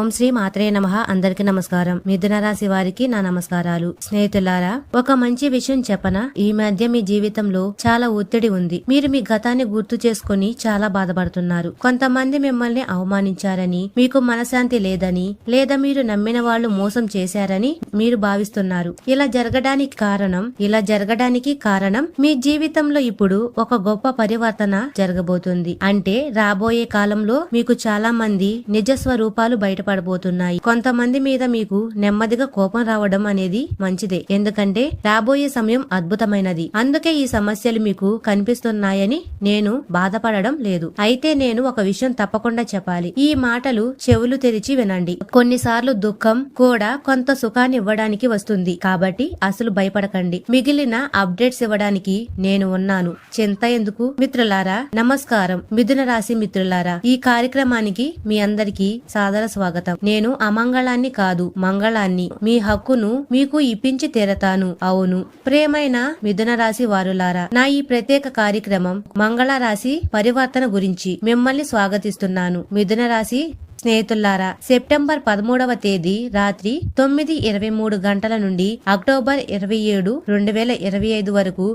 ఓం శ్రీ మాత్రే నమ. అందరికి నమస్కారం. మిథున రాశి వారికి నా నమస్కారాలు. స్నేహితులారా ఒక మంచి విషయం చెప్పన? ఈ మధ్య మీ జీవితంలో చాలా ఒత్తిడి ఉంది. మీరు మీ గతాన్ని గుర్తు చేసుకుని చాలా బాధపడుతున్నారు. కొంతమంది మిమ్మల్ని అవమానించారని మీకు మనశాంతి లేదని లేదా మీరు నమ్మిన వాళ్ళు మోసం చేశారని మీరు భావిస్తున్నారు. ఇలా జరగడానికి కారణం ఇలా జరగడానికి కారణం మీ జీవితంలో ఇప్పుడు ఒక గొప్ప పరివర్తన జరగబోతుంది. అంటే రాబోయే కాలంలో మీకు చాలా మంది నిజ స్వరూపాలు బయటపడబోతున్నాయి కొంతమంది మీద మీకు నెమ్మదిగా కోపం రావడం అనేది మంచిదే. ఎందుకంటే రాబోయే సమయం అద్భుతమైనది. అందుకే ఈ సమస్యలు మీకు కనిపిస్తున్నాయని నేను బాధపడడం లేదు. అయితే నేను ఒక విషయం తప్పకుండా చెప్పాలి. ఈ మాటలు చెవులు తెరిచి వినండి. కొన్నిసార్లు దుఃఖం కూడా కొంత సుఖాన్ని ఇవ్వడానికి వస్తుంది. కాబట్టి అసలు భయపడకండి. మిగిలిన అప్డేట్స్ ఇవ్వడానికి నేను ఉన్నాను. చింత ఎందుకు? మిత్రులారా నమస్కారం. మిథున రాశి మిత్రులారా ఈ కార్యక్రమానికి మీ అందరికీ సాదర స్వాగతం. నేను అమంగళాన్ని కాదు మంగళాన్ని మీ హక్కును మీకు ఇప్పించి తీరతాను. అవును ప్రేమైన మిథున రాశి వారులారా నా ఈ ప్రత్యేక కార్యక్రమం మంగళ రాశి పరివర్తన గురించి మిమ్మల్ని స్వాగతిస్తున్నాను. మిథున రాశి స్నేహితులారా సెప్టెంబర్ పదమూడవ తేదీ రాత్రి తొమ్మిది ఇరవై మూడు గంటల నుండి అక్టోబర్ ఇరవై ఏడు రెండు వేల ఇరవై ఐదు వరకు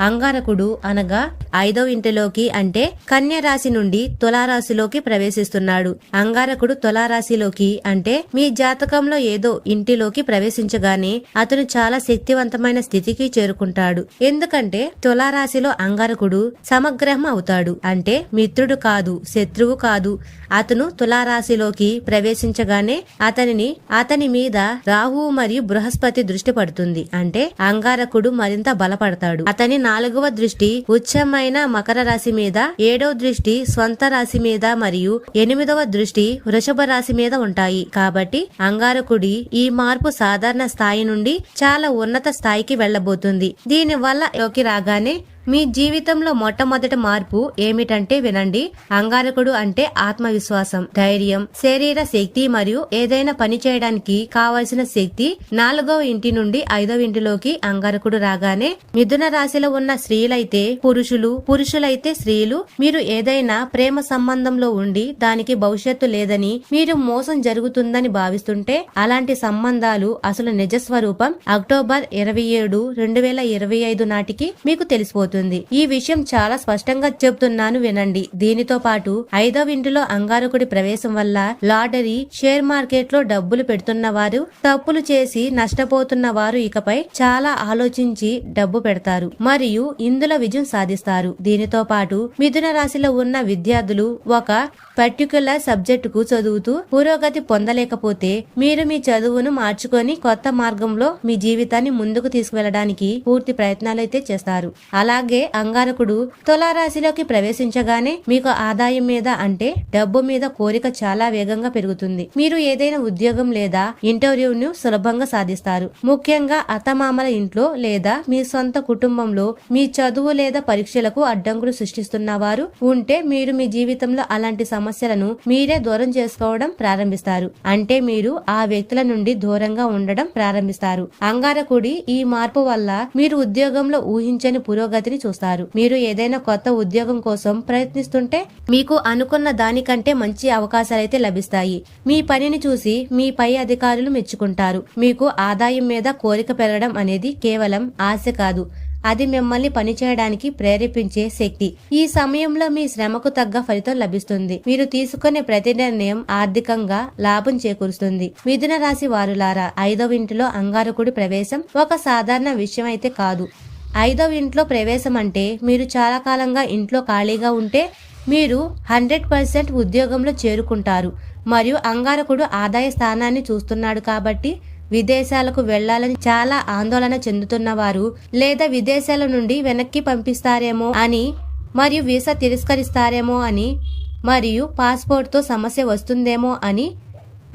అంగారకుడు అనగా ఐదో ఇంటిలోకి అంటే కన్య రాశి నుండి తులారాశిలోకి ప్రవేశిస్తున్నాడు. అంగారకుడు తులారాశిలోకి అంటే మీ జాతకంలో ఏదో ఇంటిలోకి ప్రవేశించగానే అతను చాలా శక్తివంతమైన స్థితికి చేరుకుంటాడు. ఎందుకంటే తులారాశిలో అంగారకుడు సమగ్రహం అవుతాడు. అంటే మిత్రుడు కాదు శత్రువు కాదు. అతను తులారాశిలోకి ప్రవేశించగానే అతనిని అతని మీద రాహువు మరియు బృహస్పతి దృష్టి పడుతుంది. అంటే అంగారకుడు మరింత బలపడతాడు. అతని నాలుగవ దృష్టి ఉచ్చమైన మకర రాశి మీద ఏడవ దృష్టి స్వంత రాశి మీద మరియు ఎనిమిదవ దృష్టి వృషభ రాశి మీద ఉంటాయి. కాబట్టి అంగారకుడి ఈ మార్పు సాధారణ స్థాయి నుండి చాలా ఉన్నత స్థాయికి వెళ్ళబోతుంది దీని వల్ల రాగానే మీ జీవితంలో మొట్టమొదటి మార్పు ఏమిటంటే వినండి అంగారకుడు అంటే ఆత్మవిశ్వాసం ధైర్యం శరీర శక్తి మరియు ఏదైనా పని చేయడానికి కావలసిన శక్తి నాలుగవ ఇంటి నుండి ఐదవ ఇంటిలోకి అంగారకుడు రాగానే మిథున రాశిలో ఉన్న స్త్రీలైతే పురుషులు పురుషులైతే స్త్రీలు మీరు ఏదైనా ప్రేమ సంబంధంలో ఉండి దానికి భవిష్యత్తు లేదని మీరు మోసం జరుగుతుందని భావిస్తుంటే అలాంటి సంబంధాలు అసలు నిజస్వరూపం అక్టోబర్ ఇరవై ఏడు రెండు వేల ఇరవై ఐదు నాటికి మీకు తెలిసిపోతుంది. ఈ విషయం చాలా స్పష్టంగా చెప్తున్నాను వినండి. దీనితో పాటు ఐదవ ఇంటిలో అంగారకుడి ప్రవేశం వల్ల లాటరీ షేర్ మార్కెట్లో డబ్బులు పెడుతున్న వారు తప్పులు చేసి నష్టపోతున్న వారు ఇకపై చాలా ఆలోచించి డబ్బు పెడతారు మరియు ఇందులో విజయం సాధిస్తారు. దీనితో పాటు మిథున రాశిలో ఉన్న విద్యార్థులు ఒక పర్టికులర్ సబ్జెక్టుకు చదువుతూ పురోగతి పొందలేకపోతే మీరు మీ చదువును మార్చుకొని కొత్త మార్గంలో మీ జీవితాన్ని ముందుకు తీసుకువెళ్ళడానికి పూర్తి ప్రయత్నాలు అయితే చేస్తారు. అలాగే అంగారకుడు తులారాశిలోకి ప్రవేశించగానే మీకు ఆదాయం మీద అంటే డబ్బు మీద కోరిక చాలా వేగంగా పెరుగుతుంది. మీరు ఏదైనా ఉద్యోగం లేదా ఇంటర్వ్యూను సులభంగా సాధిస్తారు. ముఖ్యంగా అత్తమామల ఇంట్లో లేదా మీ సొంత కుటుంబంలో మీ చదువు లేదా పరీక్షలకు అడ్డంకులు సృష్టిస్తున్న వారు ఉంటే మీరు మీ జీవితంలో అలాంటి సమస్యలను మీరే దూరం చేసుకోవడం ప్రారంభిస్తారు. అంటే మీరు ఆ వ్యక్తుల నుండి దూరంగా ఉండడం ప్రారంభిస్తారు. అంగారకుడి ఈ మార్పు వల్ల మీరు ఉద్యోగంలో ఊహించని పురోగతిని చూస్తారు. మీరు ఏదైనా కొత్త ఉద్యోగం కోసం ప్రయత్నిస్తుంటే మీకు అనుకున్న దానికంటే మంచి అవకాశాలైతే లభిస్తాయి. మీ పనిని చూసి మీ పై అధికారులు మెచ్చుకుంటారు. మీకు ఆదాయం మీద కోరిక పెరగడం అనేది కేవలం ఆశ కాదు. అది మిమ్మల్ని పనిచేయడానికి ప్రేరేపించే శక్తి. ఈ సమయంలో మీ శ్రమకు తగ్గ ఫలితం లభిస్తుంది. మీరు తీసుకునే ప్రతి నిర్ణయం ఆర్థికంగా లాభం చేకూరుస్తుంది. మిథున రాశి వారులారా ఐదవ ఇంటిలో అంగారకుడి ప్రవేశం ఒక సాధారణ విషయం అయితే కాదు. ఐదవ ఇంట్లో ప్రవేశం అంటే మీరు చాలా కాలంగా ఇంట్లో ఖాళీగా ఉంటే మీరు హండ్రెడ్ పర్సెంట్ ఉద్యోగంలో చేరుకుంటారు. మరియు అంగారకుడు ఆదాయ స్థానాన్ని చూస్తున్నాడు కాబట్టి విదేశాలకు వెళ్ళాలని చాలా ఆందోళన చెందుతున్న వారు లేదా విదేశాల నుండి వెనక్కి పంపిస్తారేమో అని మరియు వీసా తిరస్కరిస్తారేమో అని మరియు పాస్పోర్ట్తో సమస్య వస్తుందేమో అని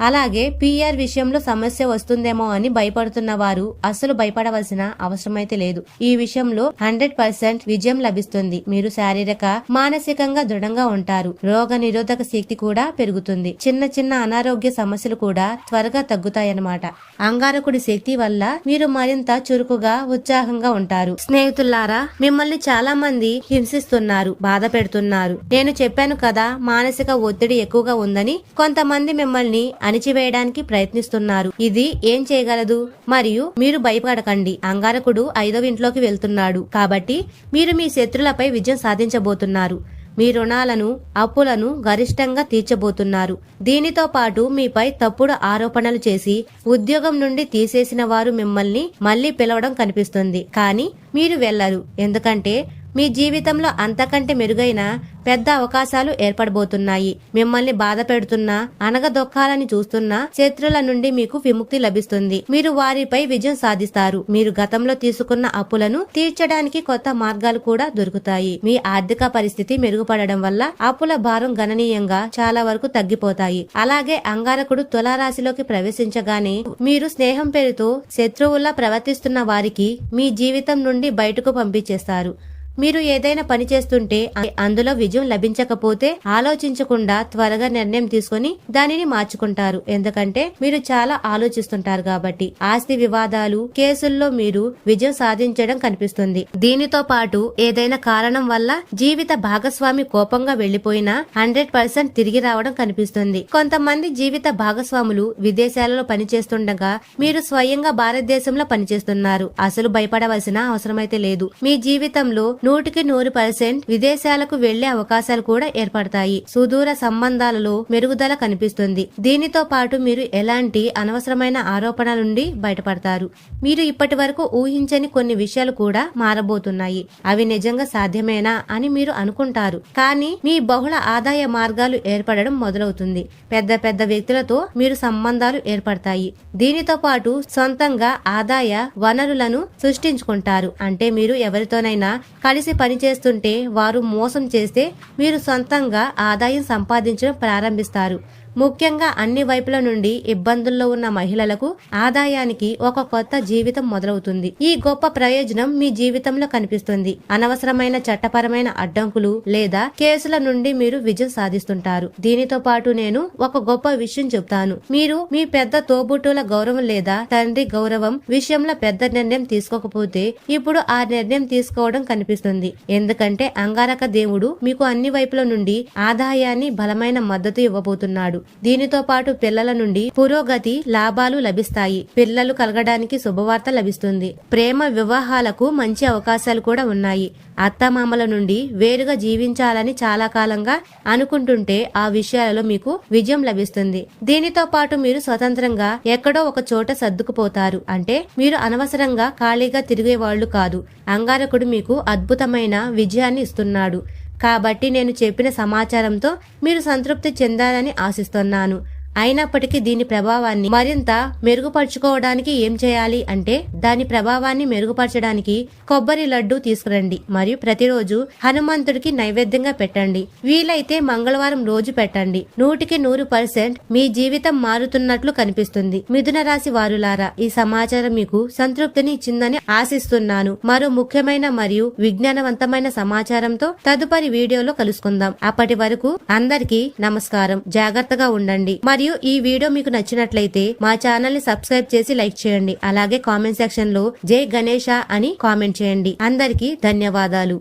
అలాగే పిఆర్ విషయంలో సమస్య వస్తుందేమో అని భయపడుతున్న వారు అస్సలు భయపడవలసిన అవసరమైతే లేదు. ఈ విషయంలో హండ్రెడ్ పర్సెంట్ విజయం లభిస్తుంది. మీరు శారీరక మానసికంగా దృఢంగా ఉంటారు. రోగ నిరోధక శక్తి కూడా పెరుగుతుంది. చిన్న చిన్న అనారోగ్య సమస్యలు కూడా త్వరగా తగ్గుతాయన్నమాట. అంగారకుడి శక్తి వల్ల మీరు మరింత చురుకుగా ఉత్సాహంగా ఉంటారు. స్నేహితులారా మిమ్మల్ని చాలా మంది హింసిస్తున్నారు బాధ పెడుతున్నారు. నేను చెప్పాను కదా మానసిక ఒత్తిడి ఎక్కువగా ఉందని. కొంతమంది మిమ్మల్ని అణిచివేయడానికి ప్రయత్నిస్తున్నారు. ఇది ఏం చేయగలదు? మరియు మీరు భయపడకండి. అంగారకుడు ఐదవ ఇంట్లోకి వెళ్తున్నాడు. కాబట్టి మీరు మీ శత్రులపై విజయం సాధించబోతున్నారు. మీ రుణాలను అప్పులను గరిష్టంగా తీర్చబోతున్నారు. దీనితో పాటు మీపై తప్పుడు ఆరోపణలు చేసి ఉద్యోగం నుండి తీసేసిన వారు మిమ్మల్ని మళ్ళీ పిలవడం కనిపిస్తుంది. కానీ మీరు వెళ్ళరు ఎందుకంటే మీ జీవితంలో అంతకంటే మెరుగైన పెద్ద అవకాశాలు ఏర్పడబోతున్నాయి. మిమ్మల్ని బాధ పెడుతున్నా అనగదొక్కాలని చూస్తున్న శత్రుల నుండి మీకు విముక్తి లభిస్తుంది. మీరు వారిపై విజయం సాధిస్తారు. మీరు గతంలో తీసుకున్న అప్పులను తీర్చడానికి కొత్త మార్గాలు కూడా దొరుకుతాయి. మీ ఆర్థిక పరిస్థితి మెరుగుపడడం వల్ల అప్పుల భారం గణనీయంగా చాలా వరకు తగ్గిపోతాయి. అలాగే అంగారకుడు తులారాశిలోకి ప్రవేశించగానే మీరు స్నేహం పేరుతో శత్రువుల్లా ప్రవర్తిస్తున్న వారికి మీ జీవితం నుండి బయటకు పంపించేస్తారు. మీరు ఏదైనా పని చేస్తుంటే అందులో విజయం లభించకపోతే ఆలోచించకుండా త్వరగా నిర్ణయం తీసుకొని దానిని మార్చుకుంటారు. ఎందుకంటే మీరు చాలా ఆలోచిస్తుంటారు కాబట్టి ఆస్తి వివాదాలు కేసుల్లో మీరు విజయం సాధించడం కనిపిస్తుంది. దీనితో పాటు ఏదైనా కారణం వల్ల జీవిత భాగస్వామి కోపంగా వెళ్ళిపోయినా హండ్రెడ్ పర్సెంట్ తిరిగి రావడం కనిపిస్తుంది. కొంతమంది జీవిత భాగస్వాములు విదేశాలలో పనిచేస్తుండగా మీరు స్వయంగా భారతదేశంలో పనిచేస్తున్నారు. అసలు భయపడవలసిన అవసరమైతే లేదు. మీ జీవితంలో నూటికి నూరు పర్సెంట్ విదేశాలకు వెళ్ళే అవకాశాలు కూడా ఏర్పడతాయి. సుదూర సంబంధాలలో మెరుగుదల కనిపిస్తుంది. దీనితో పాటు మీరు ఎలాంటి అనవసరమైన ఆరోపణల నుండి బయటపడతారు. మీరు ఇప్పటి వరకు ఊహించని కొన్ని విషయాలు కూడా మారబోతున్నాయి. అవి నిజంగా సాధ్యమేనా అని మీరు అనుకుంటారు. కానీ మీ బహుళ ఆదాయ మార్గాలు ఏర్పడడం మొదలవుతుంది. పెద్ద పెద్ద వ్యక్తులతో మీరు సంబంధాలు ఏర్పడతాయి. దీనితో పాటు సొంతంగా ఆదాయ వనరులను సృష్టించుకుంటారు. అంటే మీరు ఎవరితోనైనా కలిసి పనిచేస్తుంటే వారు మోసం చేస్తే మీరు సొంతంగా ఆదాయం సంపాదించడం ప్రారంభిస్తారు. ముఖ్యంగా అన్ని వైపుల నుండి ఇబ్బందుల్లో ఉన్న మహిళలకు ఆదాయానికి ఒక కొత్త జీవితం మొదలవుతుంది. ఈ గొప్ప ప్రయోజనం మీ జీవితంలో కనిపిస్తుంది. అనవసరమైన చట్టపరమైన అడ్డంకులు లేదా కేసుల నుండి మీరు విజయం సాధిస్తుంటారు. దీనితో పాటు నేను ఒక గొప్ప విషయం చెప్తాను. మీరు మీ పెద్ద తోబుట్టుల గౌరవం లేదా తండ్రి గౌరవం విషయంలో పెద్ద నిర్ణయం తీసుకోకపోతే ఇప్పుడు ఆ నిర్ణయం తీసుకోవడం కనిపిస్తుంది. ఎందుకంటే అంగారక దేవుడు మీకు అన్ని వైపుల నుండి ఆదాయాన్ని బలమైన మద్దతు ఇవ్వబోతున్నాడు. దీనితో పాటు పిల్లల నుండి పురోగతి లాభాలు లభిస్తాయి. పిల్లలు కలగడానికి శుభవార్త లభిస్తుంది. ప్రేమ వివాహాలకు మంచి అవకాశాలు కూడా ఉన్నాయి. అత్తమామల నుండి వేరుగా జీవించాలని చాలా కాలంగా అనుకుంటుంటే ఆ విషయాలలో మీకు విజయం లభిస్తుంది. దీనితో పాటు మీరు స్వతంత్రంగా ఎక్కడో ఒక చోట సర్దుకుపోతారు. అంటే మీరు అనవసరంగా ఖాళీగా తిరిగే వాళ్ళు కాదు. అంగారకుడు మీకు అద్భుతమైన విజయాన్ని ఇస్తున్నాడు. కాబట్టి నేను చెప్పిన సమాచారంతో మీరు సంతృప్తి చెందాలని ఆశిస్తున్నాను. అయినప్పటికీ దీని ప్రభావాన్ని మరింత మెరుగుపరుచుకోవడానికి ఏం చేయాలి అంటే దాని ప్రభావాన్ని మెరుగుపరచడానికి కొబ్బరి లడ్డు తీసుకురండి మరియు ప్రతిరోజు హనుమంతుడికి నైవేద్యంగా పెట్టండి. వీలైతే మంగళవారం రోజు పెట్టండి. నూటికి నూరు పర్సెంట్ మీ జీవితం మారుతున్నట్లు కనిపిస్తుంది. మిథున రాశి వారులారా ఈ సమాచారం మీకు సంతృప్తిని ఇచ్చిందని ఆశిస్తున్నాను. మరో ముఖ్యమైన మరియు విజ్ఞానవంతమైన సమాచారంతో తదుపరి వీడియోలో కలుసుకుందాం. అప్పటి వరకు అందరికీ నమస్కారం. జాగ్రత్తగా ఉండండి. మరియు ఈ వీడియో మీకు నచ్చినట్లయితే మా ఛానల్ని సబ్స్క్రైబ్ చేసి లైక్ చేయండి. అలాగే కామెంట్ సెక్షన్లో జై గణేష అని కామెంట్ చేయండి. అందరికీ ధన్యవాదాలు.